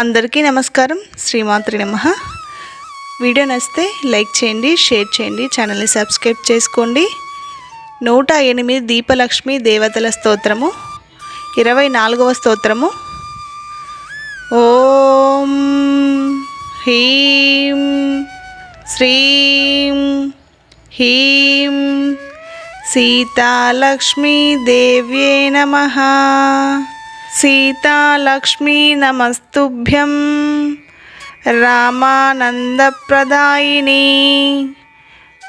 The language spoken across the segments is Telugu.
అందరికీ నమస్కారం. శ్రీమాత్రి నమ. వీడియో నచ్చితే లైక్ చేయండి షేర్ చేయండి ఛానల్ని సబ్స్క్రైబ్ చేసుకోండి. నూట ఎనిమిది దీపలక్ష్మి దేవతల స్తోత్రము. ఇరవై నాలుగవ స్తోత్రము. ఓం హ్రీం శ్రీం హ్రీం సీతాలక్ష్మీదేవ్యే నమ. సీతాలక్ష్మీ నమస్తుభ్యం రామానందప్రదాయిని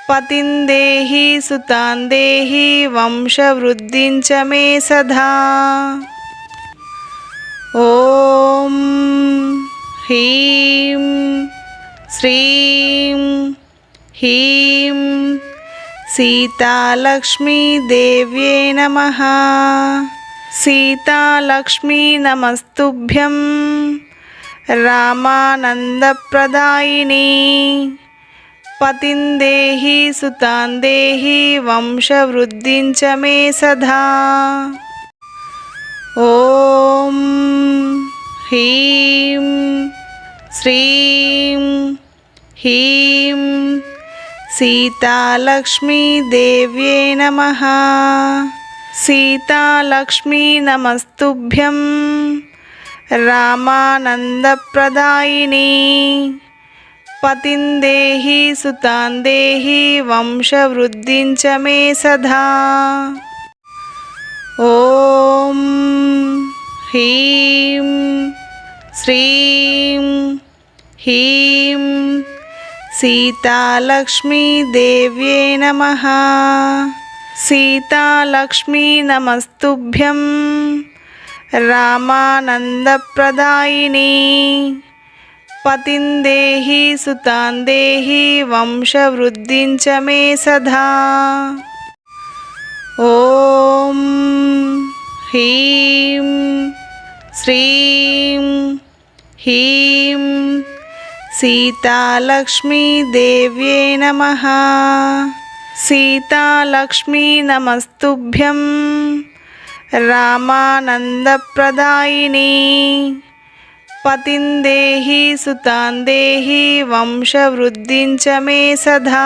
పతిందేహి సుతాందేహి వంశవృద్ధిం చ మే సదా. ఓం హ్రీం శ్రీం హ్రీం సీతాలక్ష్మీదేవ్యే నమ. సీతాలక్ష్మీ నమస్తుభ్యం రామానందప్రదాయిని పతిందేహి సుతాందేహి వంశవృద్ధిం చ మే సదా. ఓం హ్రీం శ్రీం హ్రీం సీతాలక్ష్మీదేవ్యే నమ. సీతాలక్ష్మీ నమస్తుభ్యం రామానందప్రదాయిని పతిందేహి సుతాందేహి వంశవృద్ధిం చ మే సదా. ఓం హ్రీం శ్రీం హ్రీం సీతాలక్ష్మీదేవ్యే నమ. సీతాలక్ష్మీ నమస్తుభ్యం రామానందప్రదాయిని పతిందేహి సుతాందేహి వంశవృద్ధిం చ మే సదా. ఓం హ్రీం శ్రీం హ్రీం సీతాలక్ష్మీదేవ్యే నమ. సీతాలక్ష్మీ నమస్తుభ్యం రామానందప్రదాయిని పతిందేహి సుతాందేహి వంశవృద్ధిం చ మే సదా.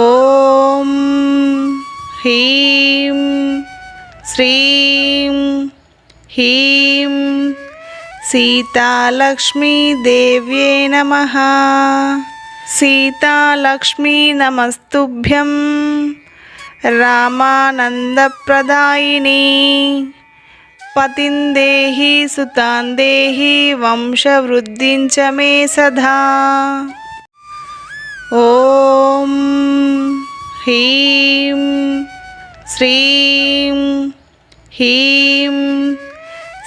ఓం హ్రీం శ్రీం హ్రీం సీతాలక్ష్మీదేవ్యే నమ. సీతాలక్ష్మీ నమస్తుభ్యం రామానందప్రదాయిని పతిందేహి సుతాందేహి వంశవృద్ధిం చ మే సదా. ఓం హ్రీం శ్రీం హ్రీం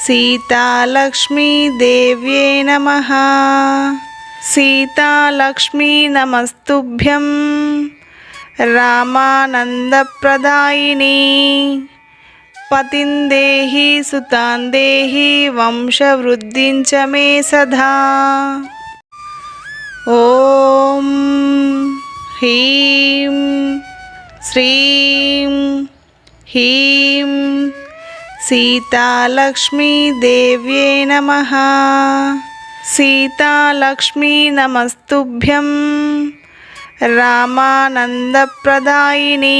సీతాలక్ష్మీదేవ్యే నమ. సీతాలక్ష్మీ నమస్తుభ్యం రామానందప్రదాయిని పతిందేహి సుతాందేహి వంశవృద్ధిం చ మే సదా. ఓం హ్రీం శ్రీం హ్రీం సీతాలక్ష్మీదేవ్యే నమ. సీతాలక్ష్మీ నమస్తుభ్యం రామానందప్రదాయిని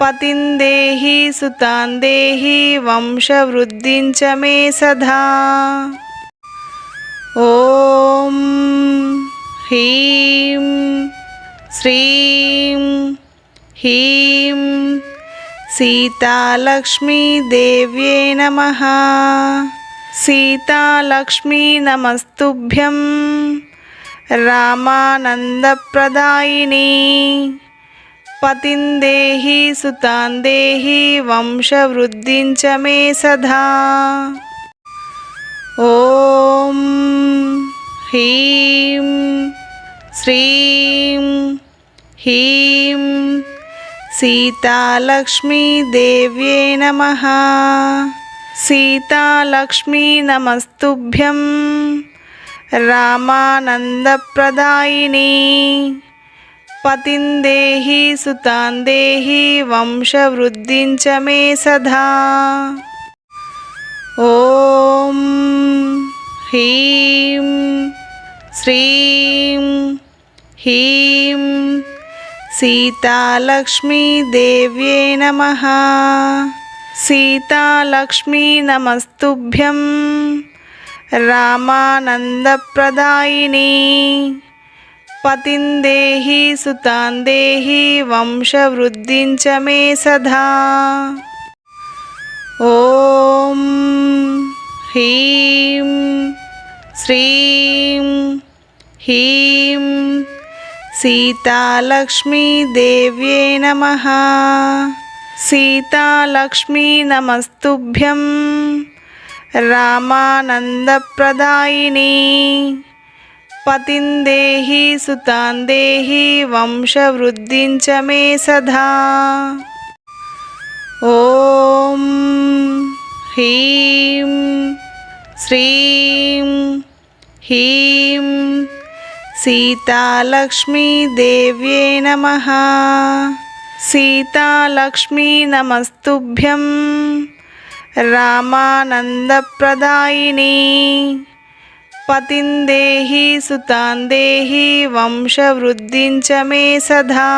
పతిందేహి సుతాందేహి వంశవృద్ధిం చ మే సదా. ఓం హ్రీం శ్రీం హ్రీం సీతాలక్ష్మీదేవ్యే నమ. సీతాలక్ష్మీ నమస్తుభ్యం రామానందప్రదాయిని పతిందేహి సుతాందేహి వంశవృద్ధిం చ మే సదా. ఓం హ్రీం శ్రీం హ్రీం సీతాలక్ష్మీదేవ్యే నమ. సీతాలక్ష్మీ నమస్తుభ్యం రామానందప్రదాయిని పతిందేహి సుతాందేహి వంశవృద్ధిం చ మే సదా. ఓం హ్రీం శ్రీం హ్రీం సీతాలక్ష్మీదేవ్యే నమ. సీతాలక్ష్మీ నమస్తుభ్యం రామానందప్రదాయిని పతిందేహి సుతాందేహి వంశవృద్ధించ మే సదా. ఓం హ్రీం శ్రీం హ్రీం సీతాలక్ష్మీదేవ్యే నమ. సీతాలక్ష్మీ నమస్తుభ్యం రామానందప్రదాయిని పతిందేహి సుతాందేహి వంశవృద్ధించ మే సదా. ఓం హ్రీం శ్రీం హ్రీం సీతాలక్ష్మీదేవ్యే నమ. సీతాలక్ష్మీ నమస్తుభ్యం రామానందప్రదాయిని పతిందేహి సుతాందేహి వంశవృద్ధించ మే సదా.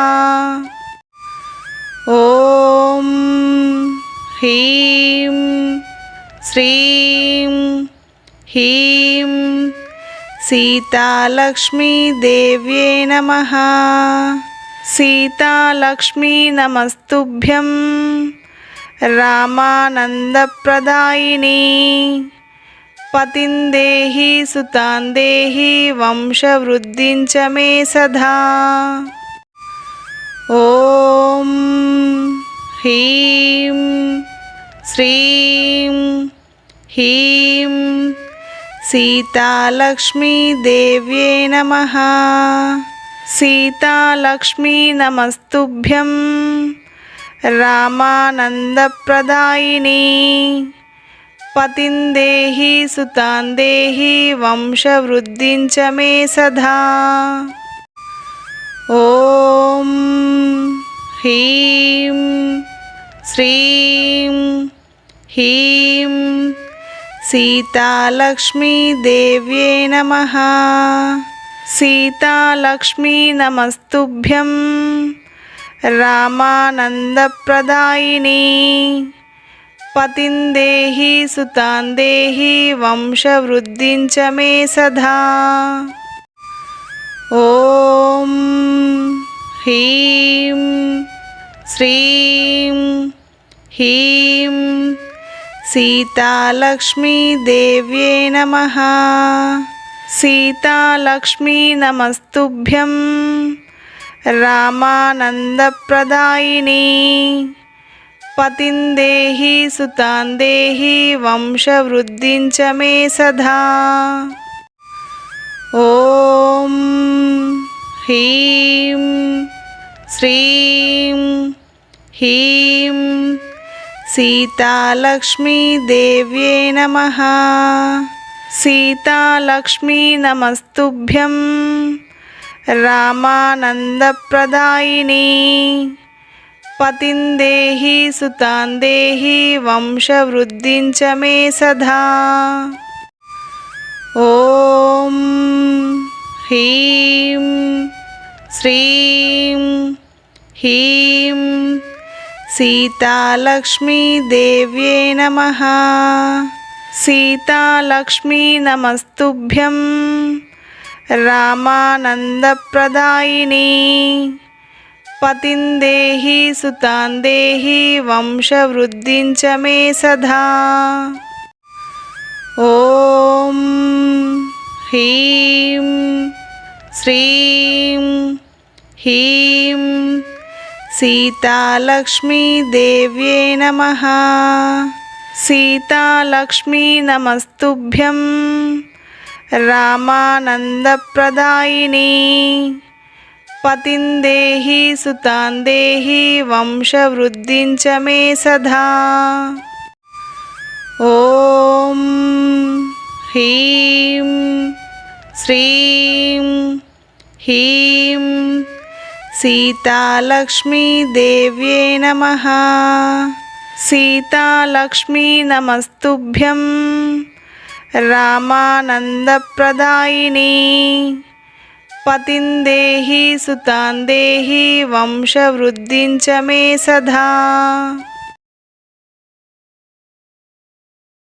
ఓం హ్రీం శ్రీం హ్రీం సీతాలక్ష్మీదేవ్యే నమ. సీతాలక్ష్మీ నమస్తుభ్యం రామానందప్రదాయిని పతిందేహి సుతాందేహి వంశవృద్ధించ మే సదా. ఓం హ్రీం శ్రీం హ్రీం సీతాలక్ష్మీదేవ్యే నమ. సీతాలక్ష్మీ నమస్తుభ్యం రామానందప్రదాయిని పతిందేహి సుతాందేహి వంశవృద్ధించ మే సదా. ఓం హ్రీం శ్రీం హ్రీం సీతాలక్ష్మీదేవ్యే నమ. సీతాలక్ష్మీ నమస్తుభ్యం రామానందప్రదాయిని పతిందేహి సుతాందేహి వంశవృద్ధించ మే సదా. ఓం హ్రీం శ్రీం హ్రీం సీతాలక్ష్మీదేవ్యే నమ. సీతాలక్ష్మీ నమస్తుభ్యం రామానందప్రదాయిని పతిందేహి సుతాందేహి వంశవృద్ధించ మే సదా. ఓం హ్రీం శ్రీం హ్రీం సీతాలక్ష్మీదేవ్యే నమ. సీతాలక్ష్మీ నమస్తుభ్యం రామానందప్రదాయిని పతిందేహి సుతాందేహి వంశవృద్ధించ మే సదా. ఓం హ్రీం శ్రీం హ్రీం సీతాలక్ష్మీదేవ్యే నమ. సీతాలక్ష్మీ నమస్తుభ్యం రామానందప్రదాయిని పతిందేహి సుతాందేహి వంశవృద్ధించ మే సదా. ఓం హ్రీం శ్రీం హ్రీం సీతాలక్ష్మీదేవ్యే నమ. సీతాలక్ష్మీ నమస్తుభ్యం రామానందప్రదాయిని పతిందేహి సుతాందేహి వంశవృద్ధించ మే సదా. ఓం హ్రీం శ్రీం హ్రీం సీతాలక్ష్మీదేవ్యే నమ. సీతాలక్ష్మీ నమస్తుభ్యం రామానందప్రదాయిని పతిందేహి సుతాందేహి వంశవృద్ధించ మే సదా.